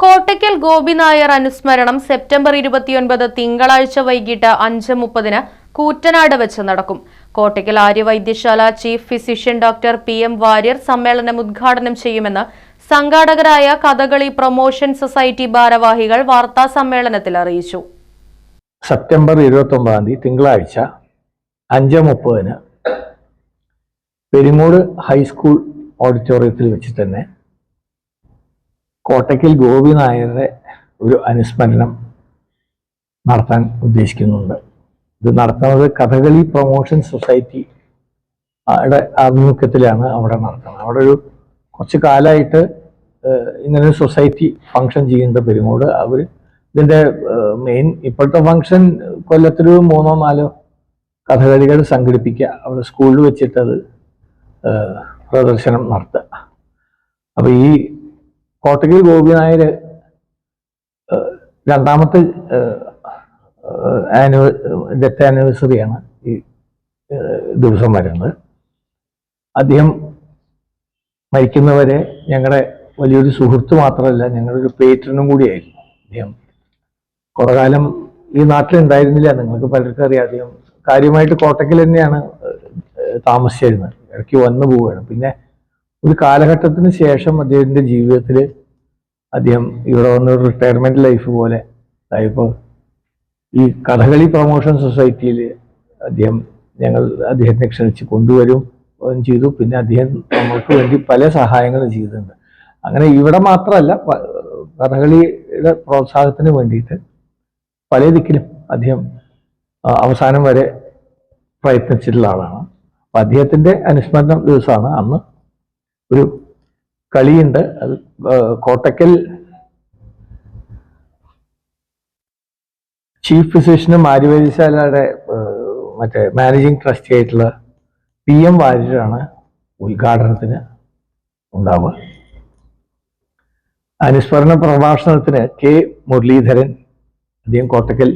Kottakkal Gopi Nair അനുസ്മരണം September ഇരുപത്തിയൊൻപത് തിങ്കളാഴ്ച വൈകിട്ട് അഞ്ച് മുപ്പതിന് കൂറ്റനാട് വെച്ച് നടക്കും. Kottakkal Aryavaidyasala chief physician doctor P M Warrier സമ്മേളനം ഉദ്ഘാടനം ചെയ്യുമെന്ന് സംഘാടകരായ കഥകളി പ്രൊമോഷൻ സൊസൈറ്റി ഭാരവാഹികൾ വാർത്താ സമ്മേളനത്തിൽ അറിയിച്ചു. സെപ്റ്റംബർ ഇരുപത്തി ഒമ്പതാം തീയതി തിങ്കളാഴ്ച അഞ്ച് മുപ്പതിന് പെരിങ്ങോട് ഹൈസ്കൂൾ ഓഡിറ്റോറിയത്തിൽ വെച്ച് തന്നെ കോട്ടയ്ക്കൽ ഗോപി നായരുടെ ഒരു അനുസ്മരണം നടത്താൻ ഉദ്ദേശിക്കുന്നുണ്ട്. ഇത് നടത്തുന്നത് കഥകളി പ്രൊമോഷൻ സൊസൈറ്റി യുടെ ആഭിമുഖ്യത്തിലാണ് അവിടെ നടത്തുന്നത്. അവിടെ ഒരു കുറച്ച് കാലമായിട്ട് ഇങ്ങനെ സൊസൈറ്റി ഫങ്ഷൻ ചെയ്യുന്നുണ്ട് പെരുങ്ങോട് അവർ ഇതിന്റെ മെയിൻ ഇപ്പോഴത്തെ ഫങ്ഷൻ കൊല്ലത്തൊരു മൂന്നോ നാലോ കഥകളികൾ സംഘടിപ്പിക്കുക. അവിടെ സ്കൂളിൽ വെച്ചിട്ടത് പ്രദർശനം നടത്തുക. അപ്പോൾ ഈ കോട്ടയ്ക്കൽ ഗോപി നായർ ഏഹ്, രണ്ടാമത്തെ ആനിവ ഡെത്ത് ആനിവേഴ്സറിയാണ് ഈ ദിവസം വരുന്നത്. അദ്ദേഹം മരിക്കുന്നവരെ ഞങ്ങളുടെ വലിയൊരു സുഹൃത്ത് മാത്രമല്ല ഞങ്ങളുടെ ഒരു പേറ്റനും കൂടിയായിരുന്നു അദ്ദേഹം. കുറെ കാലം ഈ നാട്ടിലുണ്ടായിരുന്നില്ല നിങ്ങൾക്ക് പലർക്കും അറിയാം. അദ്ദേഹം കാര്യമായിട്ട് കോട്ടയ്ക്കൽ തന്നെയാണ് താമസിച്ചിരുന്നത്. ഇടയ്ക്ക് വന്നു പോവുകയാണ്. പിന്നെ ഒരു കാലഘട്ടത്തിന് ശേഷം അദ്ദേഹത്തിന്റെ ജീവിതത്തിൽ അദ്ദേഹം ഇവിടെ വന്ന ഒരു റിട്ടയർമെന്റ് ലൈഫ് പോലെ അതായപ്പോൾ ഈ കഥകളി പ്രൊമോഷൻ സൊസൈറ്റിയിൽ അദ്ദേഹം ഞങ്ങൾ അദ്ദേഹത്തെ ക്ഷണിച്ച് കൊണ്ടുവരും ചെയ്തു. പിന്നെ അദ്ദേഹം നമ്മൾക്ക് വേണ്ടി പല സഹായങ്ങളും ചെയ്തിട്ടുണ്ട്. അങ്ങനെ ഇവിടെ മാത്രമല്ല കഥകളിയുടെ പ്രോത്സാഹത്തിന് വേണ്ടിയിട്ട് പല ദിക്കിലും അദ്ദേഹം അവസാനം വരെ പ്രയത്നിച്ചിട്ടുള്ള ആളാണ്. അപ്പം അദ്ദേഹത്തിന്റെ അനുസ്മരണ ദിവസമാണ് അന്ന് ഒരു കളിയുണ്ട്. അത് കോട്ടക്കൽ ചീഫ് ഫിസിഷ്യനും ആയുർവേദശാലയുടെ മറ്റേ മാനേജിങ് ട്രസ്റ്റി ആയിട്ടുള്ള പി എം വാര്യരാണ് ഉദ്ഘാടനത്തിന് ഉണ്ടാവുക. അനുസ്മരണ പ്രഭാഷണത്തിന് കെ മുരളീധരൻ അദ്ദേഹം കോട്ടക്കൽ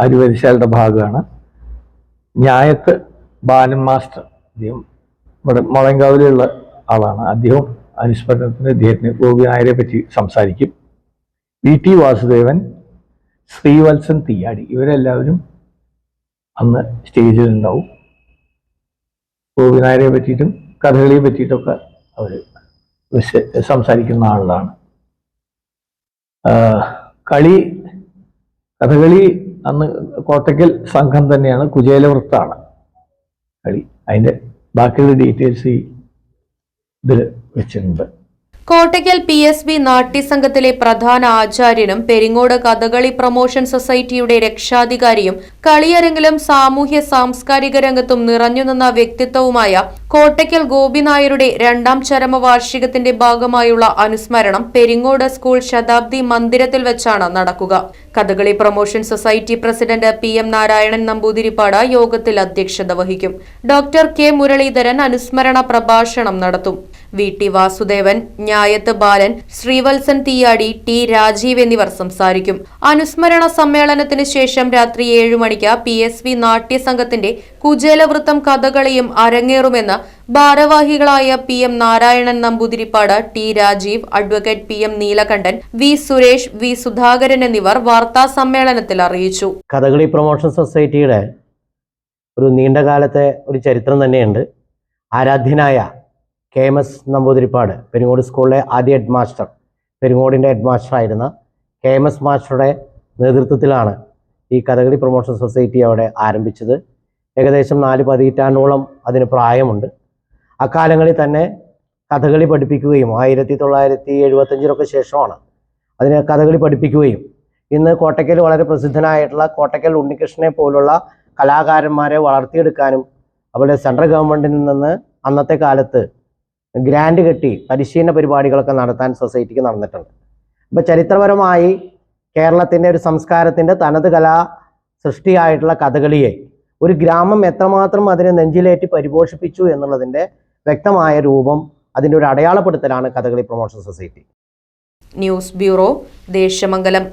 ആര്യവേദിശാലയുടെ ഭാഗമാണ്. ഞായത്ത് ബാലൻ മാസ്റ്റർ അദ്ദേഹം ഇവിടെ മുളങ്കാവിലുള്ള ആളാണ്. അദ്ദേഹം അനുസ്മരണത്തിന് അദ്ദേഹത്തിന് ഗോപി നായരെ പറ്റി സംസാരിക്കും. വി ടി വാസുദേവൻ ശ്രീവത്സൻ തീയാടി ഇവരെല്ലാവരും അന്ന് സ്റ്റേജിൽ ഉണ്ടാവും ഗോപി നായരെ പറ്റിയിട്ടും കഥകളിയെ പറ്റിയിട്ടൊക്കെ അവർ സംസാരിക്കുന്ന ആളാണ്. കളി കഥകളി അന്ന് കോട്ടയ്ക്കൽ സംഘം തന്നെയാണ് കുചേലവൃത്താണ് കളി. അതിന്റെ ബാക്കിയുള്ള ഡീറ്റെയിൽസ് ഈ bir için Kottakkal P S B നാട്യസംഘത്തിലെ പ്രധാന ആചാര്യനും പെരിങ്ങോട് കഥകളി പ്രൊമോഷൻ സൊസൈറ്റിയുടെ രക്ഷാധികാരിയും കളിയരങ്ങിലും സാമൂഹ്യ സാംസ്കാരിക രംഗത്തും നിറഞ്ഞുനിന്ന വ്യക്തിത്വവുമായ കോട്ടയ്ക്കൽ ഗോപിനായരുടെ രണ്ടാം ചരമവാർഷികത്തിന്റെ ഭാഗമായുള്ള അനുസ്മരണം പെരിങ്ങോട് സ്കൂൾ ശതാബ്ദി മന്ദിരത്തിൽ വെച്ചാണ് നടക്കുക. Kathakali promotion society president P M Narayanan Namboothiripad യോഗത്തിൽ അധ്യക്ഷത വഹിക്കും. ഡോക്ടർ കെ മുരളീധരൻ അനുസ്മരണ പ്രഭാഷണം നടത്തും. V T Vasudevan Nyayath Balan Sreevalsan Theeyadi T Rajeev എന്നിവർ സംസാരിക്കും. അനുസ്മരണ സമ്മേളനത്തിന് ശേഷം രാത്രി ഏഴു മണിക്ക് പി എസ് വി നാട്യസംഘത്തിന്റെ കുചേലവൃത്തം കഥകളിയും അരങ്ങേറുമെന്ന് ഭാരവാഹികളായ P M Narayanan Namboothiripad T Rajeev advocate P M Neelakantan V Suresh V Sudhakaran എന്നിവർ വാർത്താ സമ്മേളനത്തിൽ അറിയിച്ചു. കഥകളി പ്രൊമോഷൻ സൊസൈറ്റിയുടെ ഒരു നീണ്ടകാലത്തെ ഒരു ചരിത്രം തന്നെയുണ്ട്. ആരാധ്യനായ K M S Namboothiripad Perungode സ്കൂളിലെ ആദ്യ ഹെഡ് മാസ്റ്റർ പെരുങ്ങോടിന്റെ ഹെഡ് മാസ്റ്റർ ആയിരുന്ന കെ എം എസ് മാസ്റ്ററുടെ നേതൃത്വത്തിലാണ് ഈ കഥകളി പ്രൊമോഷൻ സൊസൈറ്റി അവിടെ ആരംഭിച്ചത്. ഏകദേശം നാല് പതിറ്റാണ്ടോളം അതിന് പ്രായമുണ്ട്. അക്കാലങ്ങളിൽ തന്നെ കഥകളി പഠിപ്പിക്കുകയും ആയിരത്തി തൊള്ളായിരത്തി എഴുപത്തഞ്ചിനൊക്കെ ശേഷമാണ് അതിന് കഥകളി പഠിപ്പിക്കുകയും. ഇന്ന് കോട്ടയ്ക്കൽ വളരെ പ്രസിദ്ധനായിട്ടുള്ള കോട്ടയ്ക്കൽ ഉണ്ണികൃഷ്ണനെ പോലുള്ള കലാകാരന്മാരെ വളർത്തിയെടുക്കാനും അവരുടെ സെൻട്രൽ ഗവൺമെന്റിൽ നിന്ന് അന്നത്തെ കാലത്ത് ഗ്രാൻഡ് കെട്ടി പരിശീലന പരിപാടികളൊക്കെ നടത്താൻ സൊസൈറ്റിക്ക് നടന്നിട്ടുണ്ട്. അപ്പോൾ ചരിത്രപരമായി കേരളത്തിന്റെ ഒരു സംസ്കാരത്തിന്റെ തനത് കലാ സൃഷ്ടിയായിട്ടുള്ള കഥകളിയെ ഒരു ഗ്രാമം എത്രമാത്രം അതിനെ നെഞ്ചിലേറ്റി പരിപോഷിപ്പിച്ചു എന്നുള്ളതിന്റെ വ്യക്തമായ രൂപം അതിന്റെ ഒരു അടയാളപ്പെടുത്തലാണ് Kathakali promotion society news bureau Desamangalam.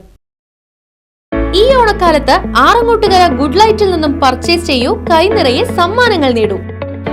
ഈ ഓണക്കാലത്ത് ആറങ്ങോട്ടുകര ഗുഡ് ലൈറ്റിൽ നിന്നും പർച്ചേസ് ചെയ്യൂ കൈനിറയെ സമ്മാനങ്ങൾ നേടൂ.